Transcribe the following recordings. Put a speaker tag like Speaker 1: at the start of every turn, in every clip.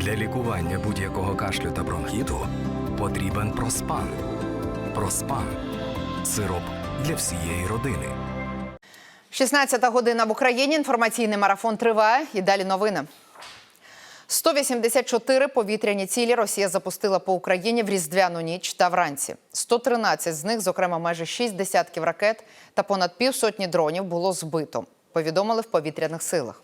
Speaker 1: Для лікування будь-якого кашлю та бронхіту потрібен проспан. Проспан сироп для всієї родини.
Speaker 2: 16 година в Україні. Інформаційний марафон триває. І далі новини. 184 повітряні цілі Росія запустила по Україні в різдвяну ніч та вранці. 113 з них, зокрема, майже 6 десятків ракет та понад півсотні дронів було збито. Повідомили в повітряних силах.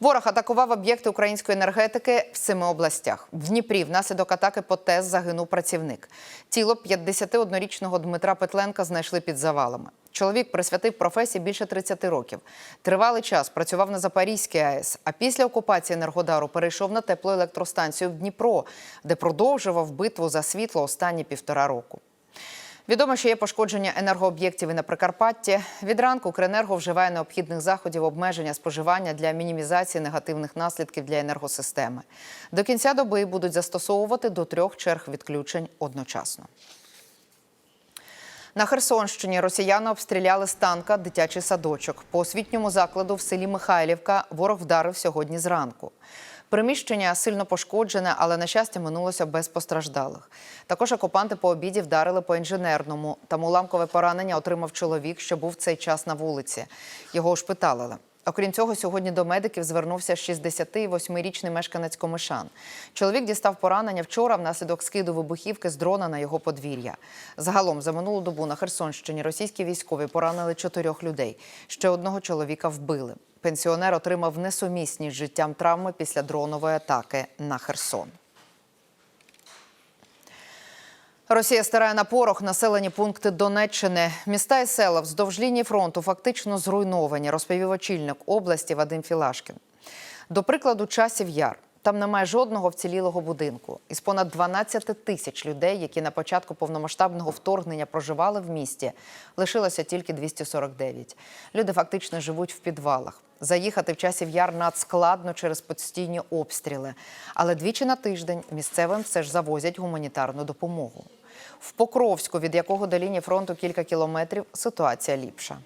Speaker 2: Ворог атакував об'єкти української енергетики в семи областях. В Дніпрі внаслідок атаки по ТЕС загинув працівник. Тіло 51-річного Дмитра Петленка знайшли під завалами. Чоловік присвятив професії більше 30 років. Тривалий час працював на Запорізькій АЕС, а після окупації Енергодару перейшов на теплоелектростанцію в Дніпро, де продовжував битву за світло останні півтора року. Відомо, що є пошкодження енергооб'єктів і на Прикарпатті. Від ранку Укренерго вживає необхідних заходів обмеження споживання для мінімізації негативних наслідків для енергосистеми. До кінця доби будуть застосовувати до трьох черг відключень одночасно. На Херсонщині росіяни обстріляли з танка дитячий садочок. По освітньому закладу в селі Михайлівка ворог вдарив сьогодні зранку. Приміщення сильно пошкоджене, але на щастя минулося без постраждалих. Також окупанти по обіді вдарили по інженерному. Там уламкове поранення отримав чоловік, що був цей час на вулиці. Його ошпиталили. Окрім цього, сьогодні до медиків звернувся 68-річний мешканець Комишан. Чоловік дістав поранення вчора внаслідок скиду вибухівки з дрона на його подвір'я. Загалом за минулу добу на Херсонщині російські військові поранили чотирьох людей. Ще одного чоловіка вбили. Пенсіонер отримав несумісні з життям травми після дронової атаки на Херсон. Росія стирає на порох населені пункти Донеччини. Міста і села вздовж лінії фронту фактично зруйновані, розповів очільник області Вадим Філашкін. До прикладу, часів яр. Там немає жодного вцілілого будинку. Із понад 12 тисяч людей, які на початку повномасштабного вторгнення проживали в місті, лишилося тільки 249. Люди фактично живуть в підвалах. Заїхати в часів яр надскладно через постійні обстріли. Але двічі на тиждень місцевим все ж завозять гуманітарну допомогу. В Покровську, від якого до лінії фронту кілька кілометрів, ситуація ліпша.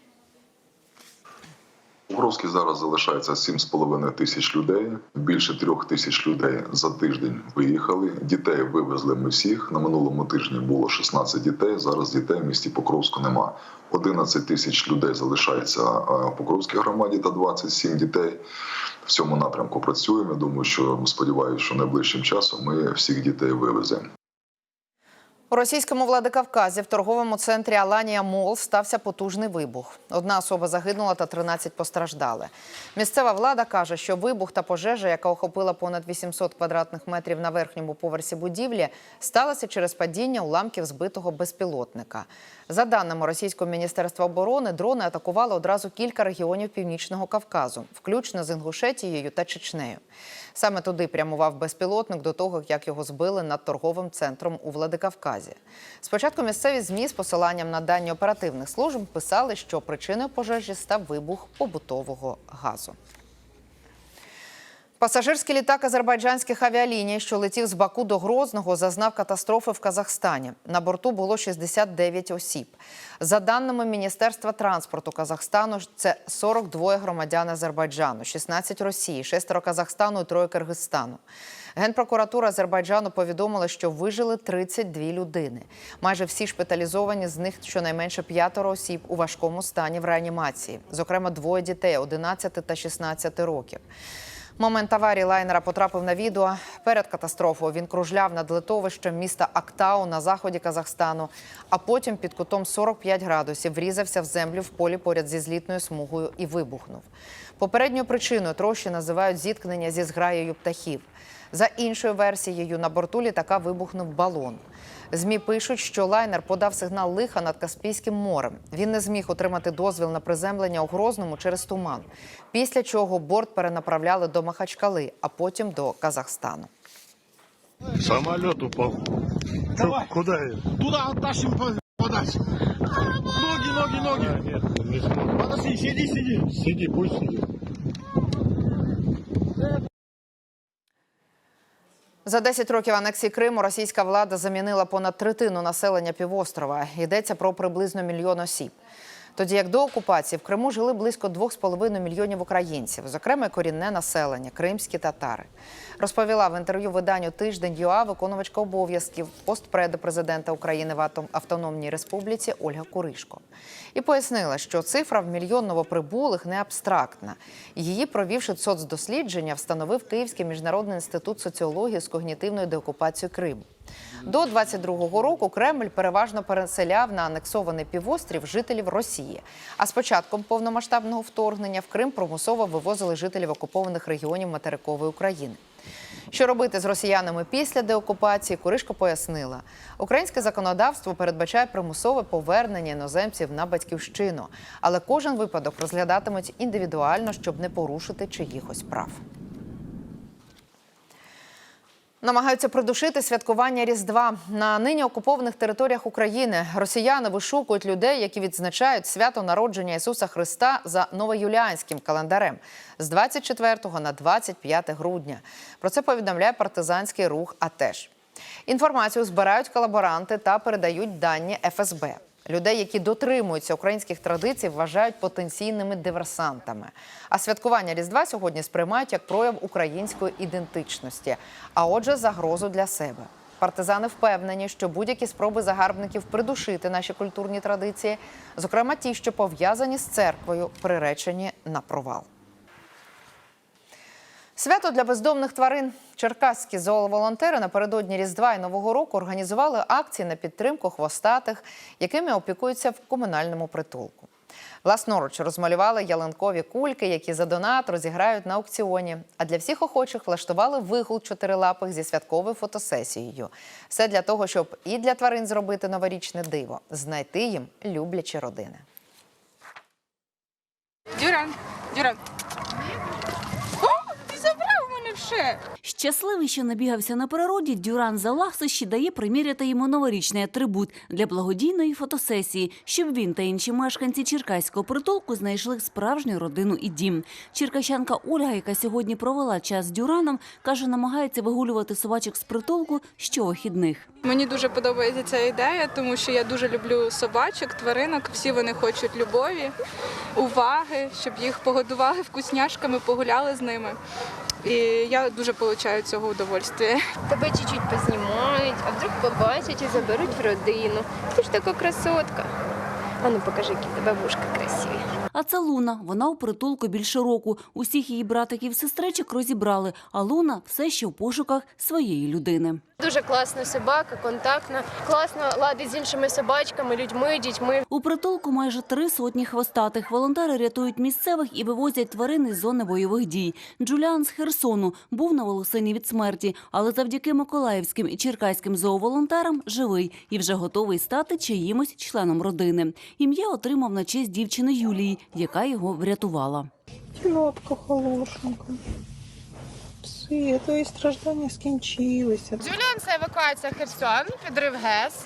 Speaker 3: Покровській зараз залишається 7,5 тисяч людей. Більше трьох тисяч людей за тиждень виїхали. Дітей вивезли ми всіх. На минулому тижні було 16 дітей. Зараз дітей в місті Покровську нема. 11 тисяч людей залишається е, в Покровській громаді та 27 дітей. В цьому напрямку працюємо. Я думаю, що сподіваюся, що найближчим часом ми всіх дітей вивеземо.
Speaker 2: У російському Владикавказі в торговому центрі Аланія Мол стався потужний вибух. Одна особа загинула та 13 постраждали. Місцева влада каже, що вибух та пожежа, яка охопила понад 800 квадратних метрів на верхньому поверсі будівлі, сталася через падіння уламків збитого безпілотника. За даними російського міністерства оборони, дрони атакували одразу кілька регіонів північного Кавказу, включно з Інгушетією та Чечнею. Саме туди прямував безпілотник до того, як його збили над торговим центром у Владикавказі. Спочатку місцеві змі з посиланням на дані оперативних служб писали, що причиною пожежі став вибух побутового газу. Пасажирський літак азербайджанських авіаліній, що летів з Баку до Грозного, зазнав катастрофи в Казахстані. На борту було 69 осіб. За даними Міністерства транспорту Казахстану, це 42 громадян Азербайджану, 16 Росії, 6 Казахстану і 3 Киргизстану. Генпрокуратура Азербайджану повідомила, що вижили 32 людини. Майже всі шпиталізовані, з них щонайменше п'ятеро осіб у важкому стані в реанімації. Зокрема, двоє дітей 11 та 16 років. Момент аварії лайнера потрапив на відео. Перед катастрофою він кружляв над литовищем міста Актау на заході Казахстану, а потім під кутом 45 градусів врізався в землю в полі поряд зі злітною смугою і вибухнув. Попередньою причиною трощі називають зіткнення зі зграєю птахів. За іншою версією, на борту літака вибухнув балон. ЗМІ пишуть, що лайнер подав сигнал лиха над Каспійським морем. Він не зміг отримати дозвіл на приземлення у Грозному через туман. Після чого борт перенаправляли до Махачкали, а потім до Казахстану.
Speaker 4: Самолет упал.
Speaker 5: Давай.
Speaker 4: Я?
Speaker 5: Туда оттащим подальше. Ноги, ноги, ноги.
Speaker 4: Нет, не.
Speaker 5: Подожди, сиди, сиди.
Speaker 4: Сиди, пусть сидит.
Speaker 2: За 10 років анексії Криму російська влада замінила понад третину населення півострова. Йдеться про приблизно мільйон осіб. Тоді як до окупації в Криму жили близько 2,5 мільйонів українців, зокрема корінне населення, кримські татари. Розповіла в інтерв'ю виданню Тиждень ЮА виконувачка обов'язків постпреду президента України в Автономній Республіці Ольга Куришко. І пояснила, що цифра в мільйон новоприбулих не абстрактна. Її, провівши соцдослідження, встановив Київський міжнародний інститут соціології з когнітивною деокупацією Криму. До 22-го року Кремль переважно переселяв на анексований півострів жителів Росії. А з початком повномасштабного вторгнення в Крим примусово вивозили жителів окупованих регіонів материкової України. Що робити з росіянами після деокупації, Куришко пояснила. Українське законодавство передбачає примусове повернення іноземців на батьківщину, але кожен випадок розглядатимуть індивідуально, щоб не порушити чиїхось прав. Намагаються придушити святкування Різдва на нині окупованих територіях України. Росіяни вишукують людей, які відзначають свято народження Ісуса Христа за новоюліанським календарем з 24 на 25 грудня. Про це повідомляє партизанський рух. АТЕШ. Інформацію збирають колаборанти та передають дані ФСБ. Людей, які дотримуються українських традицій, вважають потенційними диверсантами. А святкування Різдва сьогодні сприймають як прояв української ідентичності, а отже, загрозу для себе. Партизани впевнені, що будь-які спроби загарбників придушити наші культурні традиції, зокрема ті, що пов'язані з церквою, приречені на провал. Свято для бездомних тварин. Черкаські зооволонтери напередодні Різдва і Нового року організували акції на підтримку хвостатих, якими опікуються в комунальному притулку. Власноруч розмалювали ялинкові кульки, які за донат розіграють на аукціоні. А для всіх охочих влаштували вигул чотирилапих зі святковою фотосесією. Все для того, щоб і для тварин зробити новорічне диво, знайти їм люблячі родини.
Speaker 6: Дюран, Дюран. Все.
Speaker 7: Щасливий, що набігався на природі, Дюран за лахсощі дає приміряти йому новорічний атрибут для благодійної фотосесії, щоб він та інші мешканці черкаського притулку знайшли справжню родину і дім. Черкащанка Ольга, яка сьогодні провела час з Дюраном, каже, намагається вигулювати собачок з притулку щовихідних.
Speaker 6: Мені дуже подобається ця ідея, тому що я дуже люблю собачок, тваринок. Всі вони хочуть любові, уваги, щоб їх погодували вкусняшками, погуляли з ними. І я дуже получаю цього удовольствия.
Speaker 8: Тебе чуть-чуть познімають, а вдруг побачать і заберуть в родину. Ти ж така красотка. А ну покажи, тебе вушка красиві.
Speaker 7: А це Луна. Вона у притулку більше року. Усіх її братиків сестричок розібрали, а Луна все ще в пошуках своєї людини.
Speaker 8: Дуже класна собака, контактна, класно ладить з іншими собачками, людьми, дітьми.
Speaker 7: У притулку майже три сотні хвостатих. Волонтери рятують місцевих і вивозять тварин із зони бойових дій. Джуліан з Херсону був на волосині від смерті, але завдяки миколаївським і черкаським зооволонтерам живий і вже готовий стати чиїмось членом родини. Ім'я отримав на честь дівчини Юлії, яка його врятувала.
Speaker 9: Лапка хорошенька. Все, і страждання скінчилися.
Speaker 10: Джуліан евакуація Херсон, підрив ГЕС.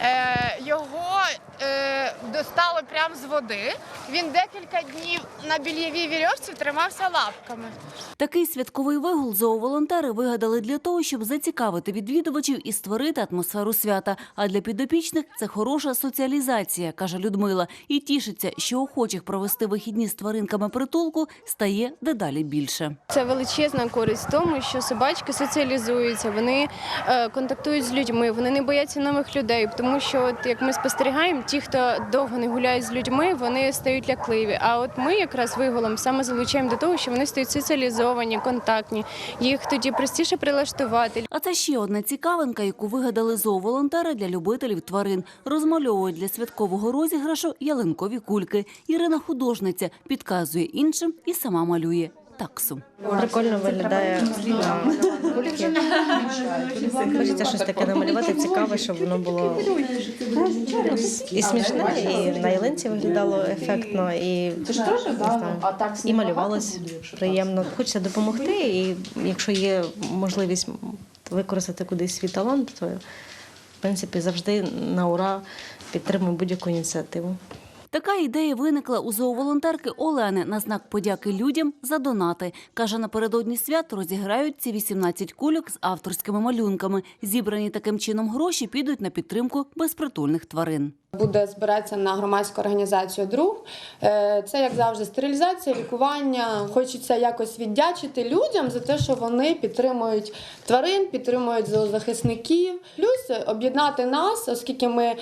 Speaker 10: Е, його е, достали прямо з води. Він декілька днів на більєвій вірьовці тримався лапками.
Speaker 7: Такий святковий вигул зооволонтери вигадали для того, щоб зацікавити відвідувачів і створити атмосферу свята. А для підопічних це хороша соціалізація, каже Людмила, і тішиться, що охочих провести вихідні з тваринками притулку стає дедалі більше.
Speaker 8: Це величезна користь в тому, що собачки соціалізуються, вони е, контактують з людьми, вони не бояться нових людей. Тому що, от як ми спостерігаємо, ті, хто довго не гуляють з людьми, вони стають лякливі. А от ми якраз виголом саме залучаємо до того, що вони стають соціалізовані, контактні. Їх тоді простіше прилаштувати.
Speaker 7: А це ще одна цікавинка, яку вигадали зооволонтери для любителів тварин. Розмальовують для святкового розіграшу ялинкові кульки. Ірина художниця підказує іншим і сама малює таксу.
Speaker 11: Прикольно виглядає. Хочеться щось таке намалювати, цікаве, щоб воно було і смішне, і на ялинці виглядало ефектно, і, і малювалось приємно. Хочеться допомогти, і якщо є можливість використати кудись свій талант, то в принципі завжди на ура підтримую будь-яку ініціативу.
Speaker 7: Така ідея виникла у зооволонтерки Олени на знак подяки людям за донати. Каже, напередодні свят розіграють ці 18 кульок з авторськими малюнками. Зібрані таким чином гроші підуть на підтримку безпритульних тварин.
Speaker 12: Буде збиратися на громадську організацію друг. Е, Це як завжди стерилізація, лікування. Хочеться якось віддячити людям за те, що вони підтримують тварин, підтримують зоозахисників. Плюс об'єднати нас, оскільки ми е,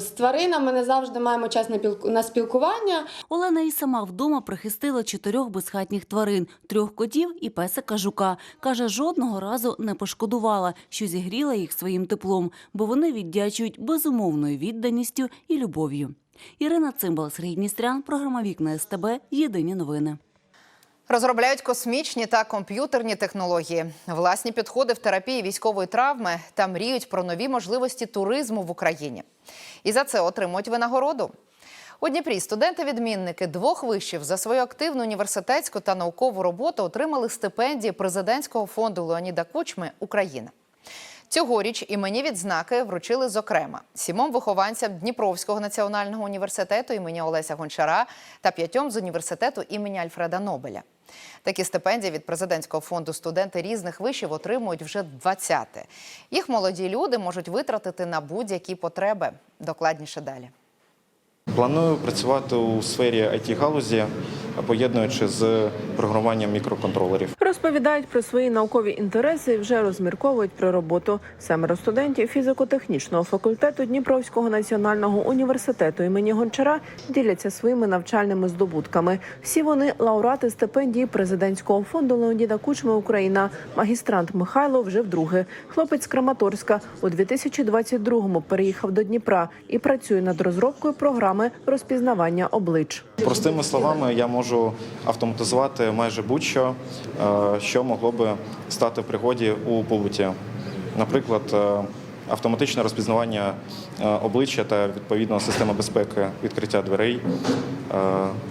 Speaker 12: з тваринами не завжди маємо час на на спілкування.
Speaker 7: Олена і сама вдома прихистила чотирьох безхатніх тварин, трьох котів і песика жука. Каже, жодного разу не пошкодувала, що зігріла їх своїм теплом, бо вони віддячують безумовною відданістю і любов'ю. Ірина Цимбал, Сергій Дністрян, програма Вікна СТБ. Єдині новини.
Speaker 2: Розробляють космічні та комп'ютерні технології, власні підходи в терапії військової травми та мріють про нові можливості туризму в Україні. І за це отримують винагороду. У Дніпрі студенти-відмінники двох вишів за свою активну університетську та наукову роботу отримали стипендії президентського фонду Леоніда Кучми Україна. Цьогоріч імені відзнаки вручили зокрема сімом вихованцям Дніпровського національного університету імені Олеся Гончара та п'ятьом з університету імені Альфреда Нобеля. Такі стипендії від президентського фонду студенти різних вишів отримують вже 20-те. Їх молоді люди можуть витратити на будь-які потреби. Докладніше далі.
Speaker 13: Планую працювати у сфері it галузі поєднуючи з програмуванням мікроконтролерів.
Speaker 14: Розповідають про свої наукові інтереси і вже розмірковують про роботу. Семеро студентів фізико-технічного факультету Дніпровського національного університету імені Гончара діляться своїми навчальними здобутками. Всі вони лауреати стипендії президентського фонду Леоніда Кучми Україна. Магістрант Михайло вже вдруге. Хлопець з Краматорська у 2022-му переїхав до Дніпра і працює над розробкою програми розпізнавання облич.
Speaker 13: Простими словами, я можу автоматизувати майже будь-що, е, що могло би стати в пригоді у побуті. Наприклад, е, автоматичне розпізнавання е, обличчя та відповідно система безпеки відкриття дверей,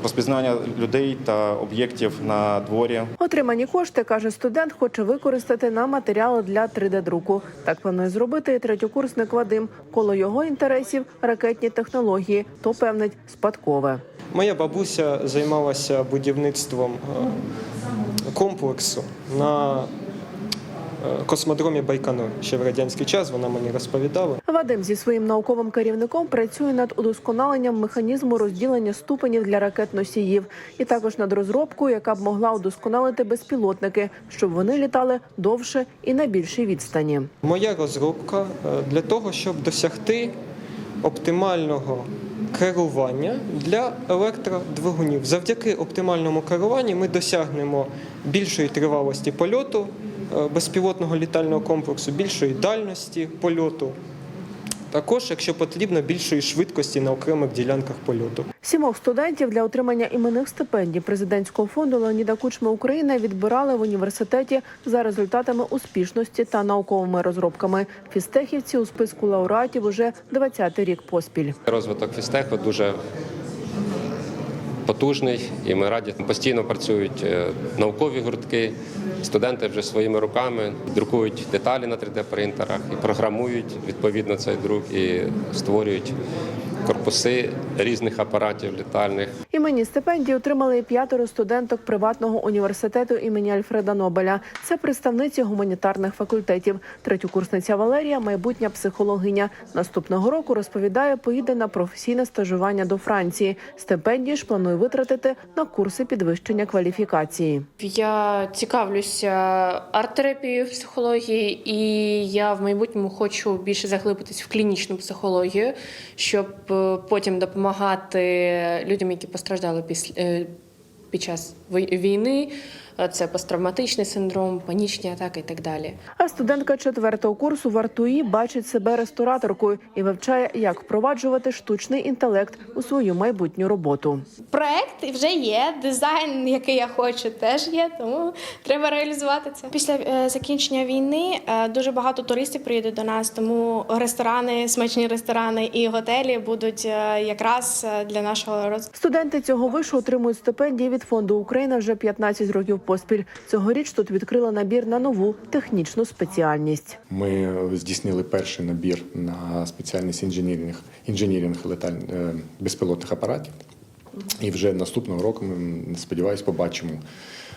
Speaker 13: розпізнання людей та об'єктів на дворі.
Speaker 14: Отримані кошти, каже студент, хоче використати на матеріали для 3D-друку. Так планує зробити і третьокурсник Вадим. Коло його інтересів ракетні технології, то певнить спадкове.
Speaker 15: Моя бабуся займалася будівництвом е, комплексу на е, космодромі Байконур. Ще в радянський час вона мені розповідала.
Speaker 14: Вадим зі своїм науковим керівником працює над удосконаленням механізму розділення ступенів для ракет-носіїв, і також над розробкою, яка б могла удосконалити безпілотники, щоб вони літали довше і на більшій відстані.
Speaker 15: Моя розробка е, для того, щоб досягти оптимального керування для електродвигунів. Завдяки оптимальному керуванню ми досягнемо більшої тривалості польоту е, безпілотного літального комплексу, більшої дальності польоту. Також, якщо потрібно, більшої швидкості на окремих ділянках польоту.
Speaker 14: Сімох студентів для отримання іменних стипендій президентського фонду Леоніда Кучми Україна відбирали в університеті за результатами успішності та науковими розробками. Фістехівці у списку лауреатів уже 20-й рік поспіль.
Speaker 16: Розвиток фістеху дуже потужний, і ми раді постійно працюють е, наукові гуртки. Студенти вже своїми руками друкують деталі на 3D-принтерах і програмують відповідно цей друк і створюють корпуси різних апаратів літальних.
Speaker 14: Імені стипендії отримали п'ятеро студенток приватного університету імені Альфреда Нобеля. Це представниці гуманітарних факультетів. Третьокурсниця Валерія, майбутня психологиня. Наступного року розповідає, поїде на професійне стажування до Франції. Стипендії ж планує витратити на курси підвищення кваліфікації.
Speaker 17: Я цікавлюся арт-терапією психології, і я в майбутньому хочу більше заглибитись в клінічну психологію, щоб е, потім допомагати людям, які постраждали після е, під час війни. Е, Це посттравматичний синдром, панічні атаки і так далі.
Speaker 14: А студентка четвертого курсу в Артуї бачить себе рестораторкою і вивчає, як впроваджувати штучний інтелект у свою майбутню роботу.
Speaker 18: Проект вже є, дизайн, який я хочу, теж є, тому треба реалізувати це. Після е, закінчення війни е, дуже багато туристів приїдуть до нас, тому ресторани, смачні ресторани і готелі будуть якраз для нашого розвитку.
Speaker 14: Студенти цього вишу отримують стипендії від фонду Україна вже 15 років поспіль. Цьогоріч тут відкрила набір на нову технічну спеціальність.
Speaker 19: Ми здійснили перший набір на спеціальність інженірних інженірінг леталь, е, безпілотних апаратів. І вже наступного року ми сподіваюся побачимо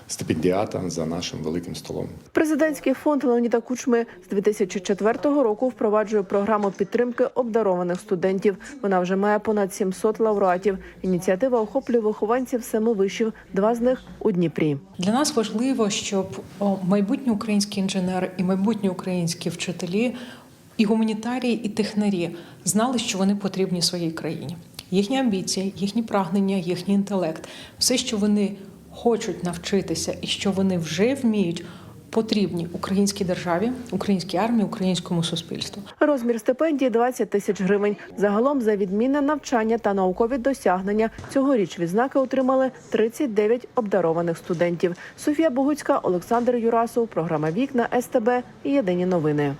Speaker 19: стипендіата за нашим великим столом.
Speaker 14: Президентський фонд Леоніда Кучми з 2004 року впроваджує програму підтримки обдарованих студентів. Вона вже має понад 700 лауреатів. Ініціатива охоплює вихованців семи вишів, два з них у Дніпрі.
Speaker 20: Для нас важливо, щоб майбутні українські інженери і майбутні українські вчителі, і гуманітарії, і технарі знали, що вони потрібні своїй країні. Їхні амбіції, їхні прагнення, їхній інтелект, все, що вони хочуть навчитися і що вони вже вміють, потрібні українській державі, українській армії, українському суспільству.
Speaker 14: Розмір стипендії 20 тисяч гривень. Загалом за відмінне навчання та наукові досягнення цьогоріч відзнаки отримали 39 обдарованих студентів. Софія Богуцька, Олександр Юрасов, програма Вікна СТБ. і Єдині новини.